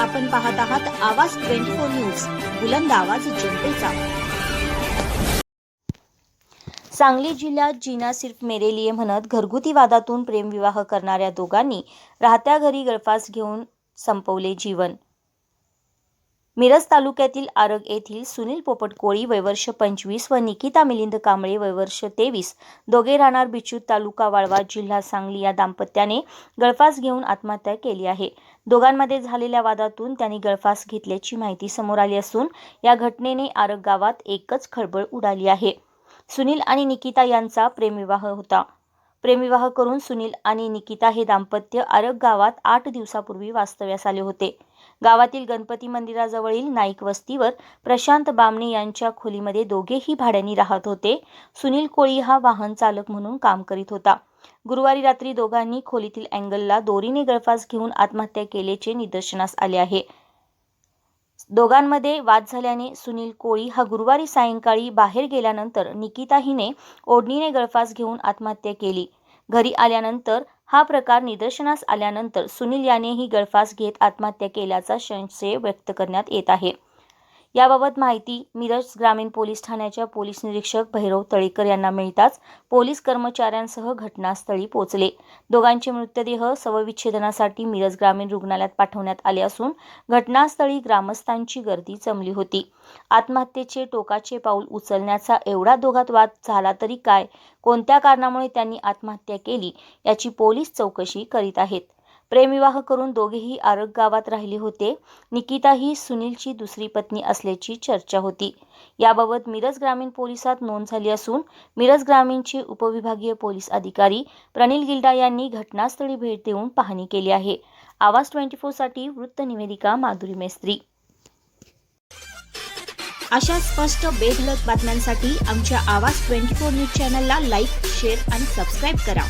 आपण पाहत आहात आवाज ट्वेंटी फोर न्यूज बुलंद आवाज जनतेचा. सांगली जिल्ह्यात जीना सिर्फ मेरे लिए म्हणत घरगुती वादातून प्रेमविवाह करणाऱ्या दोघांनी राहत्या घरी गळफास घेऊन संपवले जीवन. मिरज तालुक्यातील आरग येथील सुनील पोपट कोळी वयवर्ष पंचवीस व निकिता मिलिंद कांबळे वयवर्ष तेवीस दोघे राहणार बिचूत तालुका वाळवा जिल्हा सांगली या दाम्पत्याने गळफास घेऊन आत्महत्या केली आहे. दोघांमध्ये झालेल्या वादातून त्यांनी गळफास घेतल्याची माहिती समोर आली असून या घटनेने आरग गावात एकच खळबळ उडाली आहे. सुनील आणि निकिता यांचा प्रेमविवाह होता. प्रेमविवाह करून सुनील आणि निकिता हे दाम्पत्य आरग गावात आठ दिवसापूर्वी वास्तव्यास आले होते. गावातील गणपती मंदिराजवळील नाईक वस्तीवर प्रशांत बामणे यांच्या खोलीमध्ये दोघेही भाड्याने राहत होते. सुनील कोळी हा वाहन चालक म्हणून काम करीत होता. गुरुवारी रात्री दोघांनी खोलीतील अँगलला दोरीने गळफास घेऊन आत्महत्या केल्याचे निदर्शनास आले आहे. दोघांमध्ये वाद झाल्याने सुनील कोळी हा गुरुवारी सायंकाळी बाहेर गेल्यानंतर निकिता हिने ओढणीने गळफास घेऊन आत्महत्या केली. घरी आल्यानंतर हा प्रकार निदर्शनास आल्यानंतर सुनील यानेही गळफास घेत आत्महत्या केल्याचा संशय व्यक्त करण्यात येत आहे. याबाबत माहिती मिरज ग्रामीण पोलीस ठाण्याच्या पोलीस निरीक्षक भैरव तळेकर यांना मिळताच पोलीस कर्मचाऱ्यांसह घटनास्थळी पोहोचले. दोघांचे मृतदेह शवविच्छेदनासाठी मिरज ग्रामीण रुग्णालयात पाठवण्यात आले असून घटनास्थळी ग्रामस्थांची गर्दी जमली होती. आत्महत्येचे टोकाचे पाऊल उचलण्याचा एवढा दोघात वाद झाला तरी काय? कोणत्या कारणामुळे त्यांनी आत्महत्या केली? याची पोलीस चौकशी करीत आहेत. प्रेमविवाह करून दोघेही आरग गावात राहिले होते. निकिता ही सुनीलची दुसरी पत्नी असल्याची चर्चा होती. याबाबत मिरज ग्रामीण पोलिसात नोंद झाली असून मिरज ग्रामीणचे उपविभागीय पोलीस अधिकारी प्रनिल गिल्डा यांनी घटनास्थळी भेट देऊन पाहणी केली आहे. आवाज ट्वेंटी फोरसाठी वृत्त निवेदिका माधुरी मेस्त्री. अशा स्पष्ट बेधलक बातम्यांसाठी आमच्या आवाज ट्वेंटी फोर न्यूज चॅनलला लाईक शेअर आणि सबस्क्राईब करा.